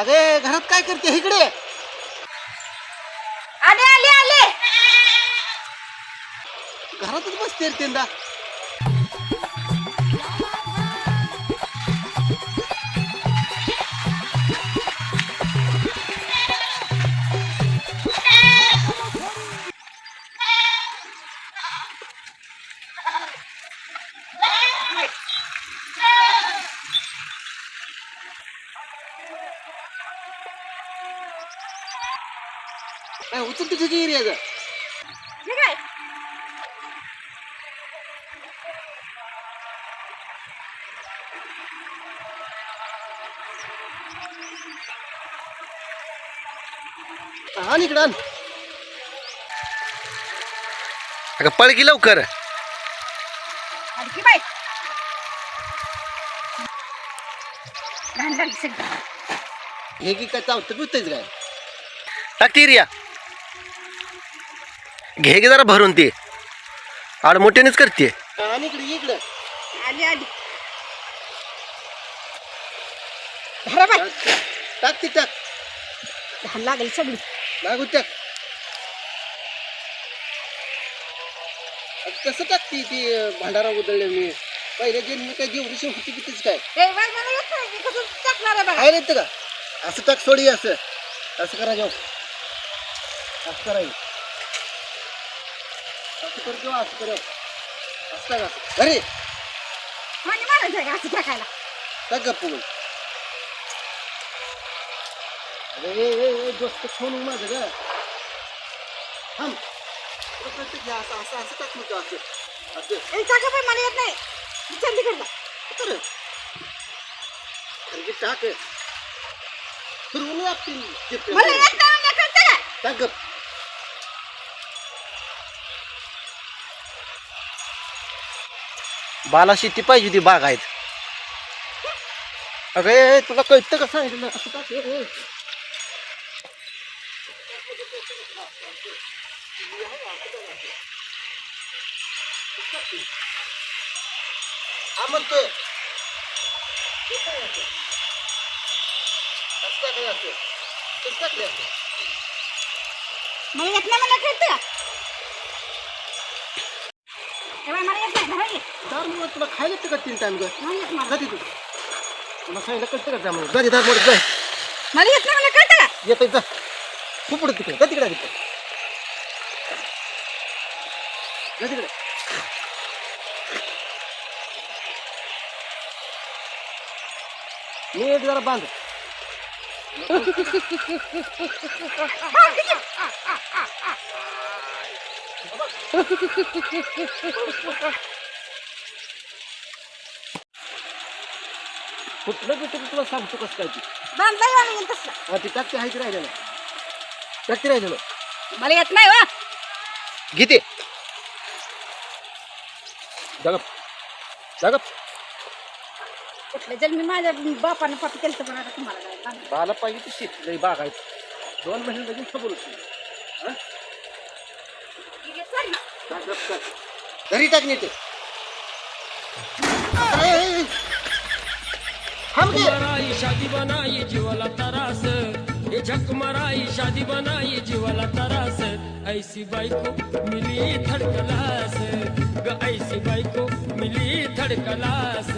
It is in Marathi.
अगे घरात काय करते? इकडे आले आले आले. घरातच बसते रे तीनदा. काय उचल तुझ्या एरिया हे काय? आण इकडं आण. अगं पळ की लवकर. आणखी बाई. घाण झाली सगळी हे की काय चावतं पिवतंच काय? टाकते रिया. घे गे जरा भरून ते. आड मोठ्यानेच करते. आणि इकडे आली आली. धरा बाई. टाक टाक ती टाक. घाण लागली सगळी. लागू टाक. आता कसं टाकते ती भांडारा उधळले मी पहिल्या जन्मी काय जेवढीशी होती की तीच काय? ते बाई मला येत नाही. मी कसं टाकणार आहे काय का? असं टाक सोडी असं. असं करा जाऊ. असं करायचं असं कर किंवा असं कर असं असं अरे! म्हणजे मारायचं आहे का असं टाकायला? टाक गप्प बोल? अरे ए, ए, ए, दोस्त फोन माझं ग. थांब. तुला कळतं की असं असं असं टाक म्हणतो असं. असं. ए, मला येत नाही. मी चंदीगडला तर अरे टाक. फिरवून लागतील. मला येत नाही कळतं का टाक गप बाला शेती पाहिजे होती बाग आहेत अरे तुला कळतं का सांगितलं? असं ए. हा म्हणतोय? मला नाही म्हणलं कळतं का ए बाई, मला येत नाही धरा ये. दार मुळे तुला खायला येतं का तीन टाइम ग? मला येत मला. जा तिथं तुला सांगितलं कळतं का जा म्हणून? जा दार मोडत जाय मला येत नाही म्हणलं कळतं का? येत जा. खूप पुढे तिकडे. जा तिकडे तिकडे. जा तिकडे. मी एक जरा बांध. कुठलं बी तरी तुला सांगतो कसं काय ते बांधलाय हा ती टाकते हायची राहिलेलं टाकते राहिलेलं मला येत नाही वा घेते जगप जगप कुठल्या जन्मी माझ्या बापानं पापी केलं पण आता तुम्हाला काय बांधलं. बाला पाहिजे ती शेती लई दोन महिने लगेच खबर होती हा? ठीक आहे, चल ना. टाक गप कर. घरी टाक की. मराई शादी बनाई जीवाला तरास. ये झक मराई शादी बनाई जीवाला तरास. ऐसी बायको मिली थडकलास. ग ऐसी बायको मिली थडकलास.